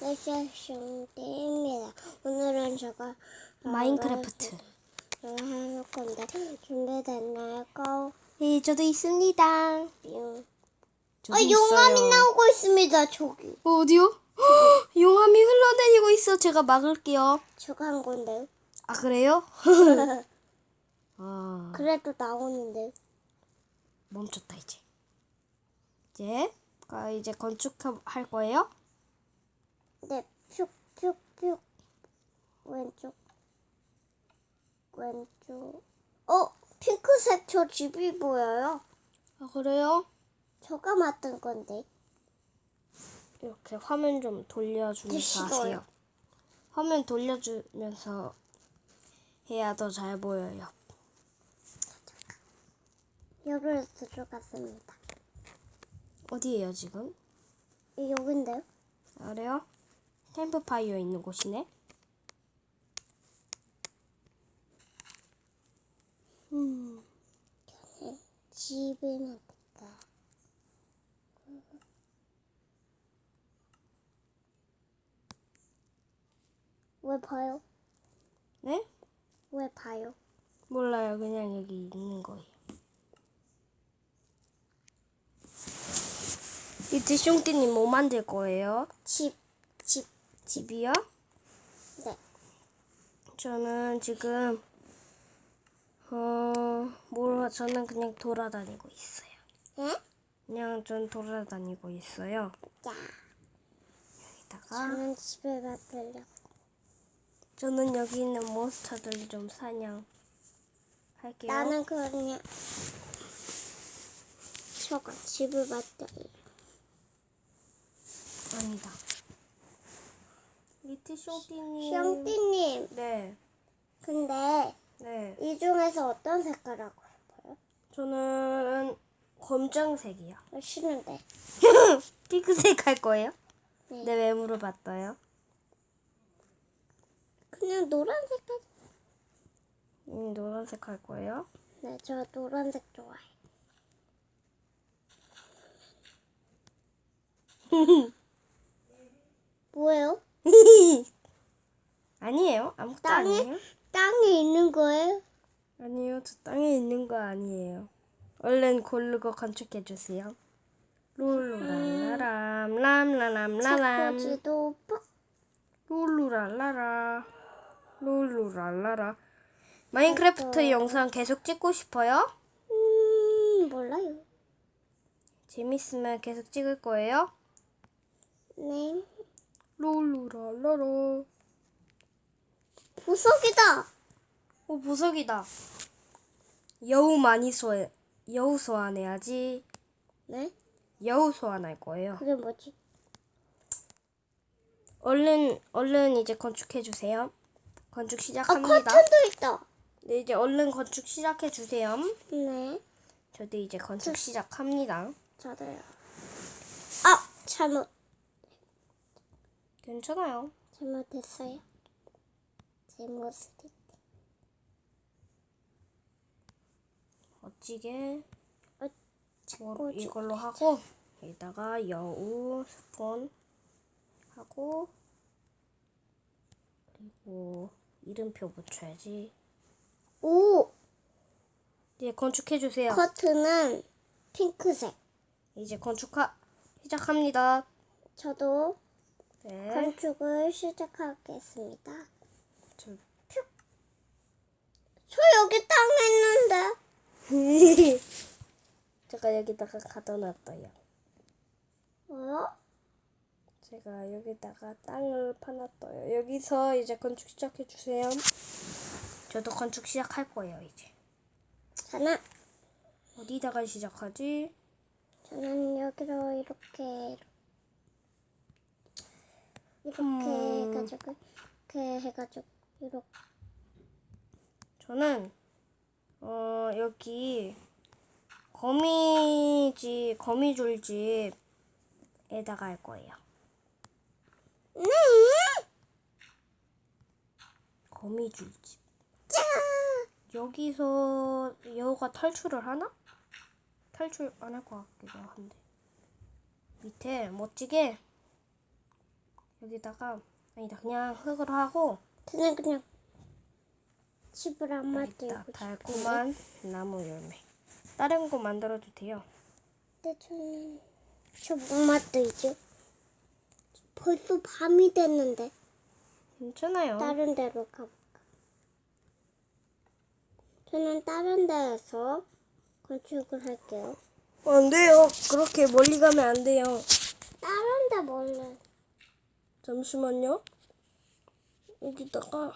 레시션입니다. 오늘은 제가 마인크래프트. 할 건데 준비됐나요? 고! 네, 저도 있습니다. 뿅. 아, 용암이. 나오고 있습니다. 저기. 어디요? 헉, 용암이 흘러다니고 있어. 제가 막을게요. 제가 한 건데. 아 그래요? 아 그래도 나오는데. 멈췄다 이제. 이제 아, 이제 건축할 거예요? 네, 슉슉슉. 왼쪽. 왼쪽. 어, 핑크색 저 집이 보여요. 아 그래요? 저가 만든 건데. 이렇게 화면 좀 돌려주면서 싫어요. 하세요. 화면 돌려주면서 해야 더 잘 보여요. 여기로 들어갔습니다. 어디에요 지금? 이 여긴데요? 아, 그래요? 캠프파이어 있는 곳이네. 음. 집을 만들까? 왜 봐요? 네? 왜 봐요? 몰라요. 그냥 여기 있는 거예요. 이트 숑띠님 뭐 만들 거예요? 집, 집, 집이요? 네. 저는 지금 어, 뭘 저는 그냥 돌아다니고 있어요. 예? 그냥 전 돌아다니고 있어요. 자, 여기다가 저는 집을 만들려. 저는 여기 있는 몬스터들 좀 사냥 할게요. 나는 그냥 저가 집을 만들려. 아니다. 리트 숑띠님. 시영띠님, 네, 근데 네. 이 중에서 어떤 색깔 하고 싶어요? 저는 검정색이요. 어, 싫은데. 핑크색 할 거예요? 네. 네, 왜 물어봤어요? 그냥 노란 색깔. 음, 노란색 할 거예요? 네, 저 노란색 좋아해. 뭐예요? 아니에요. 아무것도 땅에? 아니에요. 땅에 있는 거예요? 아니요, 저 땅에 있는 거 아니에요. 얼른 고르고 건축해 주세요. 룰루랄라람, 람라람라람, 책꽂이도 뻑. 룰루랄라라, 룰루랄라라. 마인크래프트 영상 계속 찍고 싶어요? 음, 몰라요. 재밌으면 계속 찍을 거예요? 네. 룰루랄라라. 보석이다. 오, 보석이다. 여우 많이 소해, 여우 소환해야지. 네? 여우 소환할 거예요. 그게 뭐지? 얼른 얼른 이제 건축해 주세요. 건축 아, 시작합니다. 커튼도 있다. 네, 이제 얼른 건축 시작해 주세요. 네. 저도 이제 건축 시작합니다. 저도요. 아, 잘못, 괜찮아요. 잘못했어요. 잘못했. 멋지게 어, 뭐. 이걸로 하고 여기다가 여우 스폰 하고 그리고 이름표 붙여야지. 오, 네, 건축해 주세요. 커튼은 핑크색. 이제 건축하 시작합니다. 저도 네. 건축을 시작하겠습니다. 저- 저 여기 땅에 있는데. 제가 여기다가 가둬놨어요. 뭐요? 제가 여기다가 땅을 파놨어요. 여기서 이제 건축 시작해 주세요. 저도 건축 시작할 거예요 이제. 저는 어디다가 시작하지? 저는 여기로 이렇게 이렇게 음. 해가지고 이렇게 해가지고 이렇게 저는 어 여기 거미집 거미줄집에다가 할 거예요. 네. 거미줄집. 여기서 여우가 탈출을 하나? 탈출 안 할 것 같기도 한데. 밑에 멋지게 여기다가 아니다 그냥 흙으로 하고 저는 그냥 집을 안 만들고. 달콤한 나무 열매. 다른 거 만들어도 돼요. 근데 저는 저못 만들죠. 벌써 밤이 됐는데 괜찮아요. 다른 데로 가볼까? 저는 다른 데에서 건축을 할게요. 안 돼요. 그렇게 멀리 가면 안 돼요. 다른 데 몰래. 잠시만요. 여기다가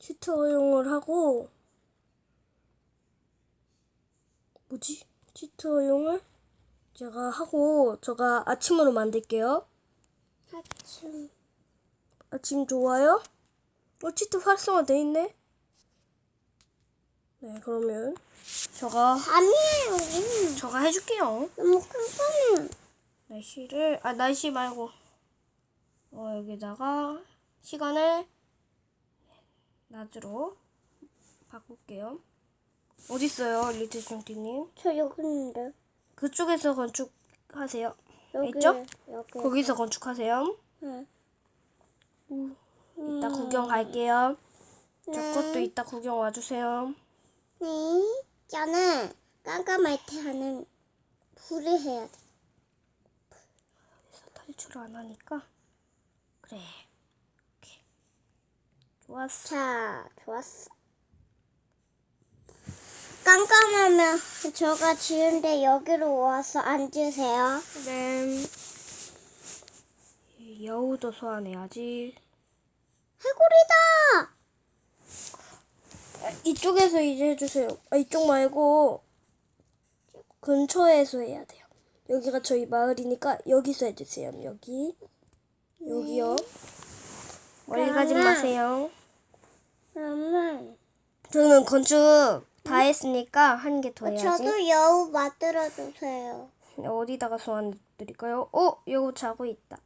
시트 허용을 하고 뭐지? 시트 허용을 제가 하고 제가 아침으로 만들게요. 아침. 아침 좋아요? 어, 치트 활성화 돼 있네? 네, 그러면 저가 밤이에요. 저가 해줄게요. 너무 깜깜해요. 날씨를 아 날씨 말고 어 여기다가 시간을 낮으로 바꿀게요. 어디 있어요, 리트 숑티님? 저 여기 있는데. 그쪽에서 건축하세요. 여기. 있죠? 여기. 거기서 건축하세요. 네. 이따 구경 갈게요. 저 네. 것도 이따 구경 와주세요. 네. 저는 깜깜할 때 하는 불을 해야 돼. 탈출을 안 하니까 그래. 오케이. 좋았어. 자, 좋았어. 깜깜하면 저가 지은데 여기로 와서 앉으세요. 네. 이 여우도 소환해야지. 해골이다! 아, 이쪽에서 이제 해주세요. 아, 이쪽 말고 근처에서 해야 돼요. 여기가 저희 마을이니까 여기서 해주세요. 여기. 여기요. 멀리 가지 그러면- 마세요. 그러면 저는 건축 다 했으니까 한 개 더 해야지. 저도 여우 만들어주세요. 어디다가 소환해 드릴까요? 어, 여우 자고 있다.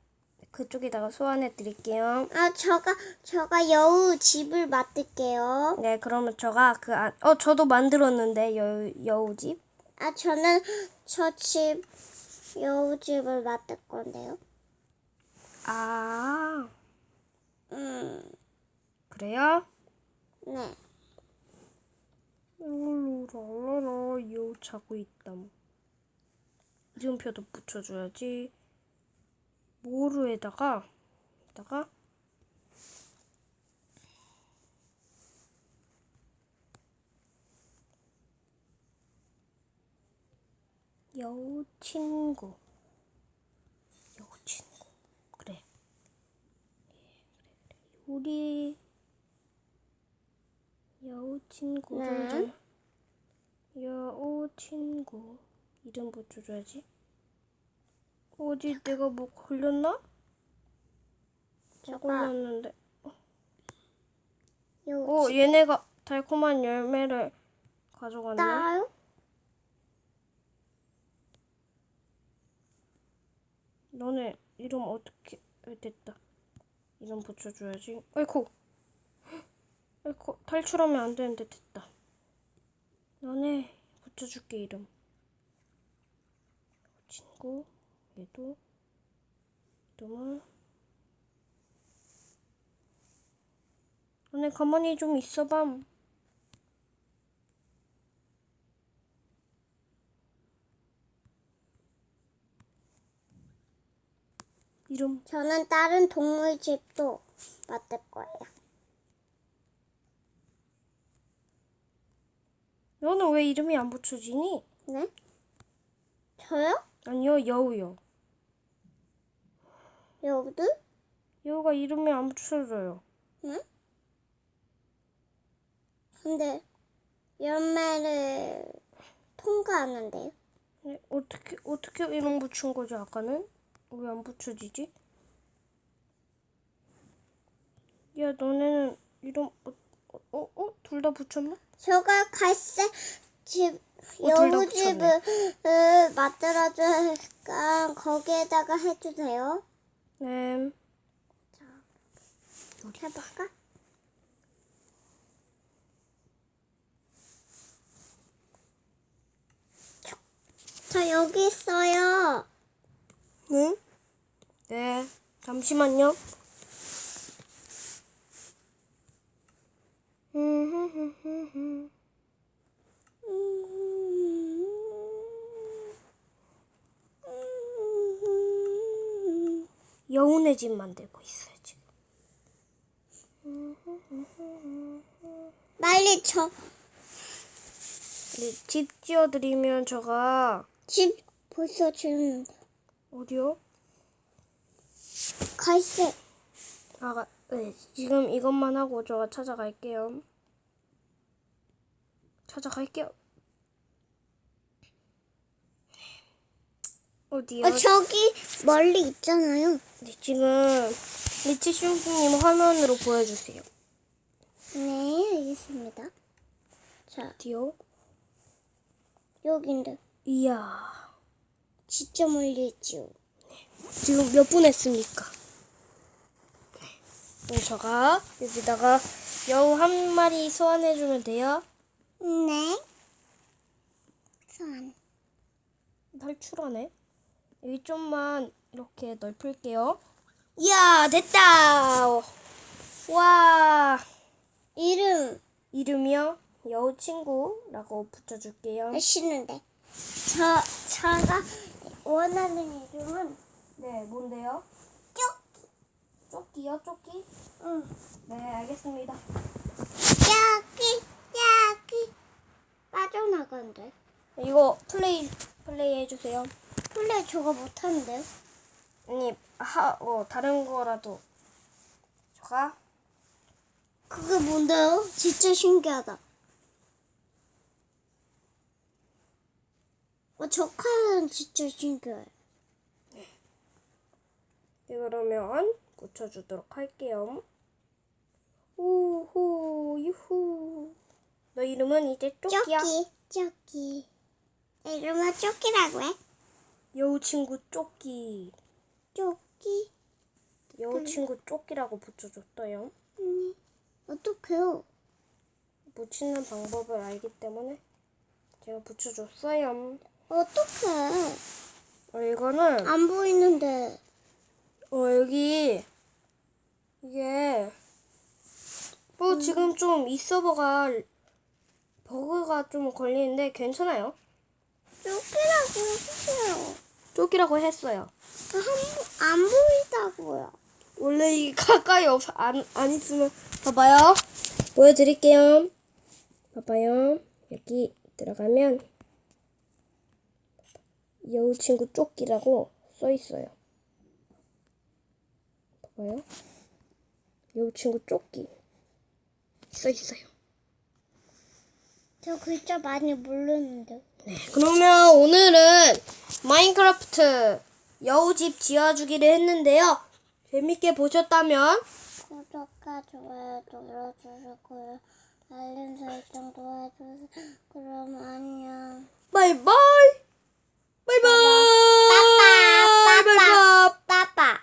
그쪽에다가 소환해 드릴게요. 아, 저가, 저가 여우 집을 만들게요. 네, 그러면 저가 그 안, 어, 저도 만들었는데 여우 여우 집. 아, 저는 저 집, 여우 집을 만들 건데요. 아, 음, 그래요? 네. 랄라라 여우 자고 있다. 이름표도 붙여줘야지. 모루에다가 에다가 여우 친구. 여우 친구. 그래. 우리 여우 친구를 네. 좀 여우 친구 이름 붙여줘야지. 어디 내가 뭐 걸렸나? 저가 걸렸는데. 여우 어 얘네가 달콤한 열매를 가져갔네. 따요? 너네 이름 어떻게 어, 됐다. 이름 붙여줘야지. 아이고. 아이고 탈출하면 안 되는데 됐다. 너네 붙여줄게 이름. 친구 얘도 이름을. 너네 가만히 좀 있어봐. 이름 저는 다른 동물 집도 만들 거예요. 너는 왜 이름이 안 붙여지니? 네? 저요? 아니요 여우요. 여우들? 여우가 이름이 안 붙여져요. 응? 근데 열매를 통과하는데요. 네, 어떻게 어떻게 이름 붙인 거지 아까는? 왜 안 붙여지지? 야 너네는 이름 어어 어? 둘 다 붙였나? 저가 갈색 집 어, 여우 집을 으, 만들어주니까 거기에다가 해주세요. 네. 해볼까? 저 여기 있어요. 네? 네, 잠시만요. 여운의 집 만들고 있어요, 지금. 빨리 저, 네, 집 지어드리면 저가, 집 벌써 지금 어디요? 갈색. 아, 네, 지금 이것만 하고 저가 찾아갈게요. 찾아갈게요. 어디요? 어, 저기 멀리 있잖아요. 네, 지금 리치 슈프님 화면으로 보여주세요. 네, 알겠습니다. 자, 어디요? 여긴데. 이야, 진짜 멀리 있지요. 지금 몇 분 했습니까? 저가 여기다가 여우 한 마리 소환해주면 돼요. 네. 소환. 탈출하네. 여기 좀만 이렇게 넓힐게요. 이야, 됐다! 와, 이름 이름이요? 여우 친구라고 붙여줄게요. 하시는데. 저, 저가 원하는 이름은 네, 뭔데요? 쪽. 쪼끼요, 쪼끼? 응. 네, 알겠습니다. 여기, 여기. 빠져나간대. 이거 플레이, 플레이 해주세요. 원래 저거 못하는데요? 아니, 하, 어, 다른 거라도. 저가, 그게 뭔데요? 진짜 신기하다. 어, 저 칼은 진짜 신기해. 네, 그러면 붙여주도록 할게요. 우후, 유후. 너 이름은 이제 쪼끼야. 쪼끼, 쪼끼. 이름은 쪼끼라고 해? 여우 친구 쪼끼. 쪼끼. 여우 친구 쪼끼라고 붙여줬어요. 음, 어떡해요? 붙이는 방법을 알기 때문에 제가 붙여줬어요. 어떡해. 어, 이거는 안 보이는데. 어 여기 이게 뭐 지금 좀 이 서버가 버그가 좀 걸리는데 괜찮아요. 쪼끼라고 해주세요. 쪼끼라고 했어요. 한, 안 보이다고요. 원래 이 가까이 없, 안, 안 있으면 봐봐요. 보여드릴게요. 봐봐요. 여기 들어가면 여우 친구 쪼끼라고 써 있어요. 봐봐요. 이 친구 조끼 써 있어요. 저 글자 많이 모르는데. 네, 그러면 오늘은 마인크래프트 여우집 지어주기를 했는데요. 재밌게 보셨다면 구독과 좋아요 눌러주시고요. 알림 설정도 해주세요. 그럼 안녕. 바이바이. 바이바이. 빠빠. 빠빠. 빠빠.